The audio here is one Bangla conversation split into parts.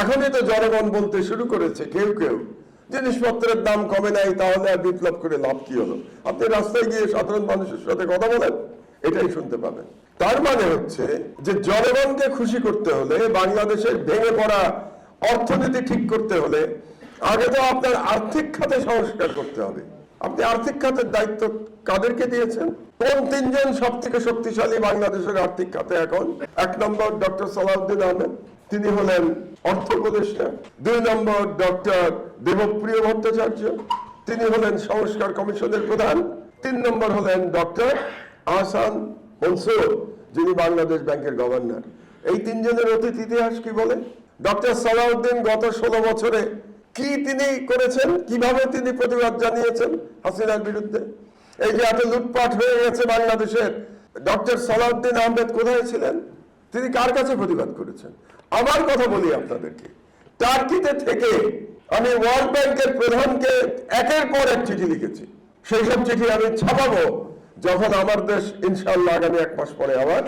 এখনই তো জনগণ বলতে শুরু করেছে, কেউ কেউ। জিনিসপত্রের দাম কমে নাই, তাহলে আর বিপ্লব করে লাভ কি হলো? আপনি রাস্তায় গিয়ে সাধারণ মানুষের সাথে কথা বলেন, এটাই শুনতে পাবেন। তার মানে হচ্ছে যে জনগণকে খুশি করতে হলে, বাংলাদেশের ভেঙে পড়া অর্থনীতি ঠিক করতে হলে, আগে তো আপনার আর্থিক খাতে সংস্কার করতে হবে। আপনি আর্থিক খাতের দায়িত্ব কাদেরকে দিয়েছেন? কোন তিনজন সব থেকে শক্তিশালী বাংলাদেশের আর্থিক খাতে এখন? এক নম্বর ডক্টর সালাউদ্দিন আহমেদ। তিনি হলেন অর্থ উপদেষ্টা, দুই নম্বর ডক্টর দেবপ্রিয় ভট্টাচার্য, তিনি হলেন সংস্কার কমিশনের প্রধান, তিন নম্বর হলেন ডক্টর আহসান মনসুর, যিনি বাংলাদেশ ব্যাংকের গভর্নর। এই তিনজনের অতীত ইতিহাস কি বলে? ডক্টর সালাউদ্দিন গত ষোলো বছরে কি তিনি করেছেন? কীভাবে তিনি প্রতিবাদ জানিয়েছেন হাসিনার বিরুদ্ধে? এই যে এত লুটপাট হয়ে গেছে বাংলাদেশের। ডক্টর সালাউদ্দিন আহমেদ কোথায় ছিলেন? তিনি কার কাছে প্রতিবাদ করেছেন? আমার কথা বলি আপনাদেরকে। টার্কিতে থেকে আমি ওয়ার্ল্ড ব্যাংকের প্রধানকে একের পর এক চিঠি লিখেছি। সেই সব চিঠি আমি ছাপাবো যখন আমার দেশ ইনশাল্লাহ আগামী এক মাস পরে আবার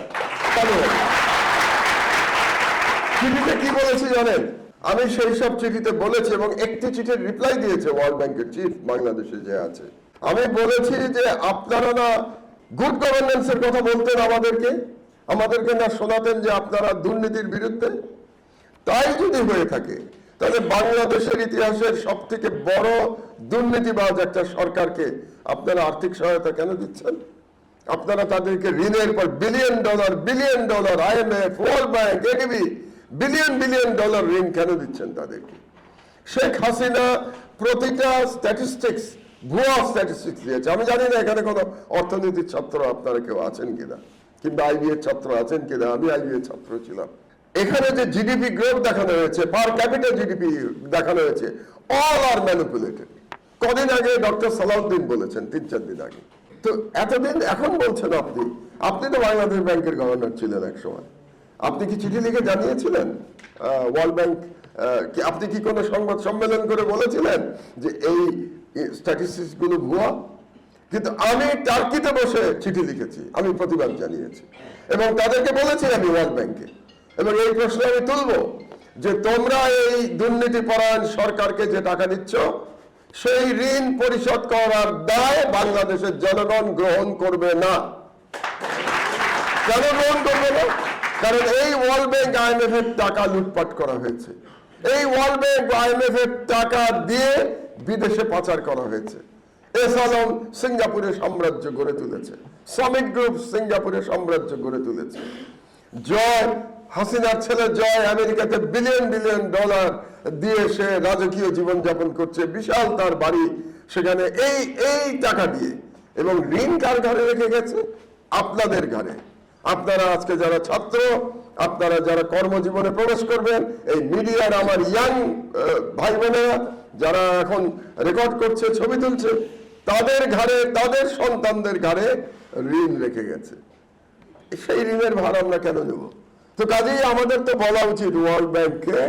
চিঠিতে কি বলেছি জানেন? আমি সেই সব চিঠিতে বলেছি এবং একটি চিঠির রিপ্লাই দিয়েছে ওয়ার্ল্ড ব্যাংকের চিফ বাংলাদেশে যে আছে। আমি বলেছি যে আপনারা না গুড গভর্নেন্সের কথা বলতেন আমাদেরকে। আমাদেরকে না শোনাতেন যে আপনারা দুর্নীতির বিরুদ্ধে? তাই যদি হয়ে থাকে, তাহলে বাংলাদেশের ইতিহাসের সব থেকে বড় দুর্নীতিবাজ একটা সরকারকে আপনারা আর্থিক সহায়তা কেন দিচ্ছেন? আপনারা তাদেরকে ঋণের পর billion dollar billion dollar IMF world bank ADB billion billion dollar ঋণ কেন দিচ্ছেন তাদেরকে? শেখ হাসিনা প্রতিটা স্ট্যাটিস্টিক্স ভুয়া স্ট্যাটিস্টিক্স দিয়েছে। আমি জানি না এখানে কোনো অর্থনীতির ছাত্র আপনারা কেউ আছেন কিনা। কিংবা আইবি এর ছাত্র আছেন কিনা? আমি আইবি এর ছাত্র ছিলাম। এখানে যে জিডিপি গ্রোথ দেখানো হয়েছে, পার ক্যাপিটাল জিডিপি দেখানো হয়েছে অল আর ম্যানিপুলেটেড কদিন আগে ডক্টর সালাউদ্দিন বলেছেন, তিন চার দিন আগে। তো এতদিন এখন বলছেন আপনি আপনি তো বাংলাদেশ ব্যাংকের গভর্নর ছিলেন এক সময় আপনি কি চিঠি লিখে জানিয়েছিলেন? ওয়ার্ল্ড ব্যাংক আপনি কি কোনো সংবাদ সম্মেলন করে বলেছিলেন যে এই স্ট্যাটিস্টিক্সগুলো ভুয়া? কিন্তু আমি টার্কিতে বসে চিঠি লিখেছি, আমি প্রতিবাদ জানিয়েছি। এবং তাদেরকে বলেছি আমি ওয়ার্ল্ড ব্যাংকে। এবং এই প্রশ্ন আমি তুলব যে তোমরা এই দুর্নীতি পরায়ণ সরকারকে যে টাকা দিচ্ছ, সেই ঋণ পরিশোধ করার দায় বাংলাদেশের জনগণ গ্রহণ করবে না। কেন গ্রহণ করবে না? কারণ এই ওয়ার্ল্ড ব্যাংক আইএমএফ এর টাকা লুটপাট করা হয়েছে। এই ওয়ার্ল্ড ব্যাংক আইএমএফ এর টাকা দিয়ে বিদেশে পাচার করা হয়েছে। এস আলম সিঙ্গাপুরে সাম্রাজ্য গড়ে তুলেছে। শ্রমিক গ্রুপ সিঙ্গাপুরে সাম্রাজ্য গড়ে তুলেছে। জয়, হাসিনার ছেলে জয় আমেরিকাতে বিলিয়ন বিলিয়ন ডলার দিয়ে সে রাজকীয় জীবনযাপন করছে। বিশাল তার বাড়ি সেখানে এই এই টাকা দিয়ে। এবং ঋণ কার ঘরে রেখে গেছে? আপনাদের ঘরে আপনারা আজকে যারা ছাত্র, আপনারা যারা কর্মজীবনে প্রবেশ করবেন, এই মিডিয়ার আমার ইয়াং ভাই বোনেরা যারা এখন রেকর্ড করছে, ছবি তুলছে, তাদের ঘরে তাদের সন্তানদের ঘরে ঋণ রেখে গেছে সেই ঋণের ভার আমরা কেন নেব তো কাজেই আমাদের তো বলা উচিত ওয়ার্ল্ড ব্যাংককে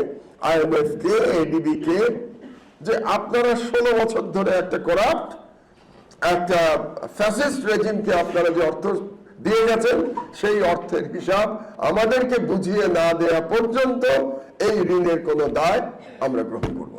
আইএমএফ কে এডিবি কে, যে আপনারা ষোলো বছর ধরে একটা করাপ্ট একটা ফ্যাসিস্ট রেজিমকে আপনারা যে অর্থ দিয়ে গেছেন, সেই অর্থের হিসাব আমাদেরকে বুঝিয়ে না দেয়া পর্যন্ত এই ঋণের কোনো দায় আমরা গ্রহণ করব।